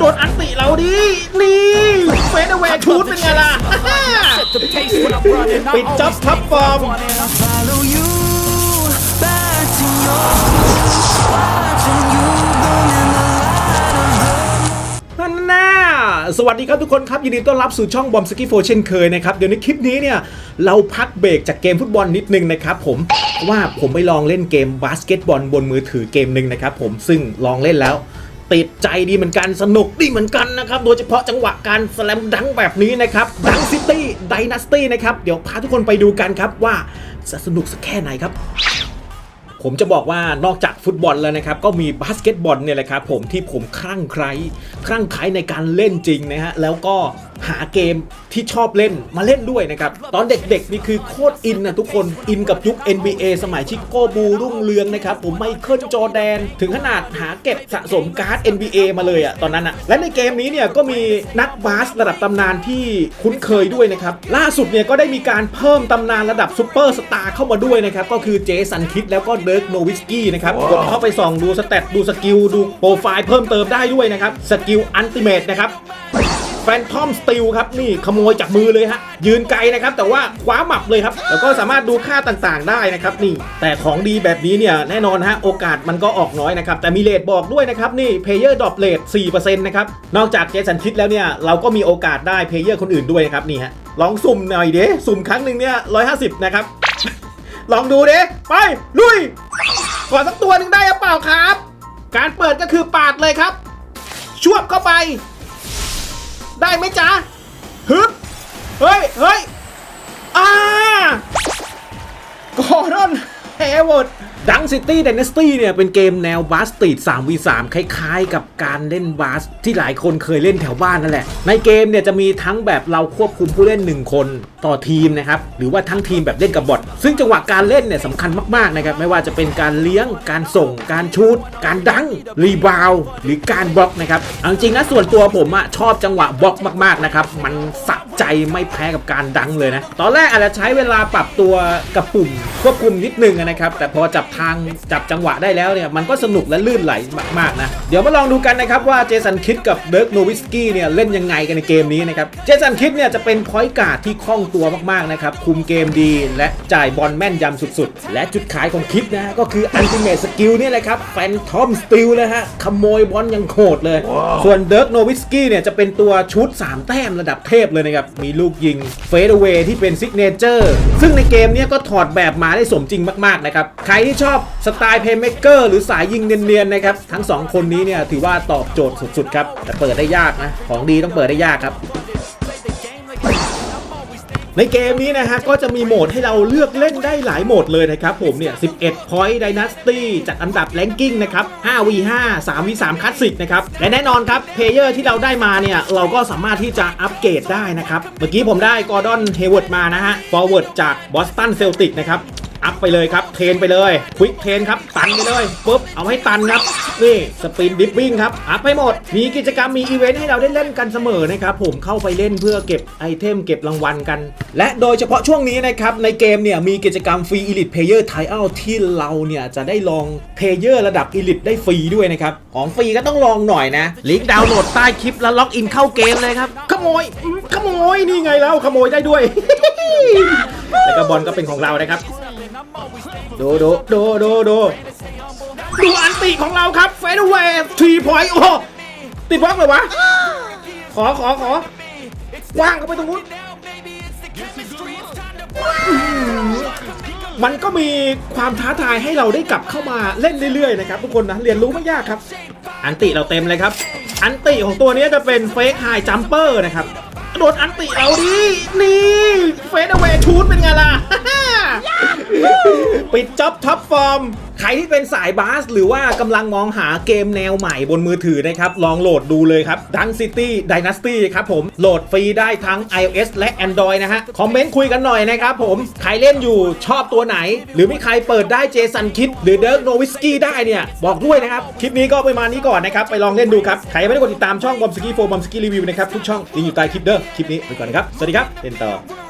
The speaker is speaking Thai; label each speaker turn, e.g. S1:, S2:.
S1: โดนอันติเราดินี่เฟสเวชูดเป็นไงล่ะ ปิดจ็อบท็อปฟอร์ม
S2: follow you back to your watching you burn in the light of
S1: นั่นน่าสวัสดีครับทุกคนครับ ยินดีต้อนรับสู่ช่องบอมสกี้โฟเช่นเคยนะครับ เดี๋ยวในคลิปนี้เนี่ย เราพักเบรกจากเกมฟุตบอลนิดนึงนะครับผมว่าผมไปลองเล่นเกมบาสเกตบอลบนมือถือเกมหนึ่งนะครับผมซึ่งลองเล่นแล้ว ติดใจดีเหมือนกันสนุกดีเหมือนกันนะครับ โดยเฉพาะจังหวะการสแลมดังแบบนี้นะครับดังซิตี้ไดนาสตี้นะครับ เดี๋ยวพาทุกคนไปดูกันครับว่าจะสนุกสักแค่ไหนครับผมจะบอกว่านอกจากฟุตบอลแล้วนะครับ ก็มีบาสเกตบอลเนี่ยแหละครับผมที่ผมคลั่งไคล้คลั่งไคล้ในการเล่นจริงนะฮะแล้วก็ หาเกมที่ชอบเล่นมาเล่นด้วยนะครับ ตอนเด็กๆนี่คือโคตรอินนะทุกคนอินกับยุค NBA สมัยชิคโกบูรุ่งเรืองนะครับ ผมไมเคิลจอร์แดน ถึงขนาดหาเก็บสะสมการ์ด NBA มาเลยอะตอนนั้นอะและในเกมนี้เนี่ยก็มีนักบาสระดับตำนานที่คุ้นเคยด้วยนะครับ ล่าสุดเนี่ยก็ได้มีการเพิ่มตำนานระดับซูเปอร์สตาร์เข้ามาด้วยนะครับ ก็คือเจสันคิดแล้วก็เดิร์กโนวิสกี้นะครับกดเข้าไปส่องดูสเตตดูสกิลดูโปรไฟล์เพิ่มเติมได้ด้วยนะครับสกิลอันติเมตนะครับ แฟนทอมสติลครับนี่ขโมยจากมือเลยฮะยืนไกลนะครับแต่ว่าคว้าหมับเลยครับแล้วก็สามารถดูค่าต่างๆได้นะครับนี่แต่ของดีแบบนี้เนี่ยแน่นอนฮะโอกาสมันก็ออกน้อยนะครับแต่มีเลทบอกด้วยนะครับนี่เพเยอร์ดรอปเลท4%นะครับนอกจากเจสันคิดแล้วเนี่ยเราก็มีโอกาสได้เพเยอร์คนอื่นด้วยนะครับนี่ฮะลองสุ่มหน่อยเด้สุ่มครั้งหนึ่งเนี่ย150 นะครับ ลองดูเด้ไปลุยขอสักตัวหนึ่งได้หรือเปล่าครับ การเปิดก็คือปาดเลยครับชวบเข้าไป ได้ไหมจ๊ะฮึบเฮ้ยเฮ้ยอ่ากอร์ดอนเฮเวิร์ด ดังซิตี้เดนสตี้เนี่ยเป็นเกมแนวบาสตีด 3v3 คล้ายๆ กับการเล่นบาสที่หลายคนเคยเล่นแถวบ้านนั่นแหละ ในเกมเนี่ยจะมีทั้งแบบเราควบคุมผู้เล่น 1 คนต่อทีมนะครับ หรือว่าทั้งทีมแบบเล่นกับบอทซึ่งจังหวะการเล่นเนี่ยสำคัญมากๆนะครับ ไม่ว่าจะเป็นการเลี้ยง การส่ง การชูตการดัง รีบาวหรือการบล็อกนะครับเอาจริงนะส่วนตัวผมอะชอบจังหวะบล็อกมากๆนะครับ มันสะใจไม่แพ้กับการดังเลยนะ ตอนแรกอาจจะใช้เวลาปรับตัวกับปุ่มควบคุมนิดนึงนะครับ แต่พอจับทางจับจังหวะได้แล้วเนี่ยมันก็สนุกและลื่นไหลมากๆนะ เดี๋ยวมาลองดูกันนะครับว่าเจสันคิดกับเดิร์กโนวิสกี้เนี่ยเล่นยังไงกันในเกมนี้นะครับเจสันคิดเนี่ยจะเป็นพอยต์การ์ดที่คล่องตัวมากๆนะครับคุมเกมดีและจ่ายบอลแม่นยำสุดๆ และจุดขายของคิดนะฮะก็คืออันติเม e สกิลเนี่ยแหละครับแฟนทอมสติลนะฮะขโมยบอลยังโหดเลย ส่วนเดิร์กโนวิสกี้เนี่ยจะเป็นตัวชุด 3 แต้มระดับเทพเลยนะครับมีลูกยิงเฟดเวย์ที่เป็นซิกเนเจอร์ซึ่งในเกมเนี้ยก็ถอดแบบมาได้สมจริงมากๆนะครับใครที่ชอบสไตล์เพย์เม k เกอร์หรือสายยิงเนียนๆนะครับ ทั้ง 2 คนนี้เนี่ยถือว่าตอบโจทย์สุดๆครับ แต่เปิดได้ยากนะ ของดีต้องเปิดได้ยากครับ ในเกมนี้นะฮะก็จะมีโหมดให้เราเลือกเล่นได้หลายโหมดเลยนะครับผมเนี่ย 11 Point Dynasty จัดอันดับ Ranking นะครับ 5v5 3v3 Classic นะครับ และแน่นอนครับ เพลเยอร์ที่เราได้มาเนี่ย เราก็สามารถที่จะอัปเกรดได้นะครับ เมื่อกี้ผมได้กอร์ดอนเฮเวิร์ดมานะฮะ Forward จากบอสตันเซลติกนะครับ อัพไปเลยครับเทรนไปเลยควิกเทรนครับตันไปเลยปุ๊บเอาให้ตันครับนี่สปินดิฟวิ่งครับอัพให้หมด มีกิจกรรมมีอีเวนต์ให้เราได้เล่นกันเสมอนะครับผมเข้าไปเล่นเพื่อเก็บไอเทมเก็บรางวัลกัน และโดยเฉพาะช่วงนี้นะครับในเกมเนี่ยมีกิจกรรมฟรี Elite Player Trial ที่เราเนี่ยจะได้ลองเพลเยอร์ระดับ Elite ได้ฟรีด้วยนะครับของฟรีก็ต้องลองหน่อยนะลิงก์ดาวน์โหลดใต้คลิปแล้วล็อกอินเข้าเกมเลยครับขโมยอืมขโมยนี่ไงแล้วขโมยได้ด้วยแล้วก็บอลก็เป็นของเรานะครับ ดูดูดูดูดูดูอันติของเราครับเฟดเวย์ทีพอยต์โอ้ติดบล็อกเลยวะ ขอขอขอว่างเข้าไปตรงนู้นมันก็มีความท้าทายให้เราได้กลับเข้ามาเล่นเรื่อยๆนะครับทุกคนนะเรียนรู้ไม่ยากครับ อันติเราเต็มเลยครับ อันติของตัวนี้จะเป็นเฟกไฮจัมเปอร์นะครับโดนอันติเราดินี่เฟสเวชูดเป็นไงล่ะ ปิดจ็อบท็อปฟอร์ม ใครที่เป็นสายบาส หรือว่ากำลังมองหาเกมแนวใหม่บนมือถือนะครับ ลองโหลดดูเลยครับ Dunk City Dynasty ครับผม โหลดฟรีได้ทั้ง iOS และ Android นะฮะ คอมเมนต์คุยกันหน่อยนะครับผม ใครเล่นอยู่ชอบตัวไหน หรือมีใครเปิดได้เจสันคิด หรือเดิร์กโนวิสกี้ได้เนี่ย บอกด้วยนะครับ คลิปนี้ก็ประมาณนี้ก่อนนะครับ ไปลองเล่นดูครับ ใครไม่ได้กดติดตามช่องบอมสกี้โฟบอมสกี้รีวิวนะครับทุกช่องลิงก์อยู่ใต้คลิปเด้อคลิปนี้ไปก่อนนะครับสวัสดีครับเล่นต่อ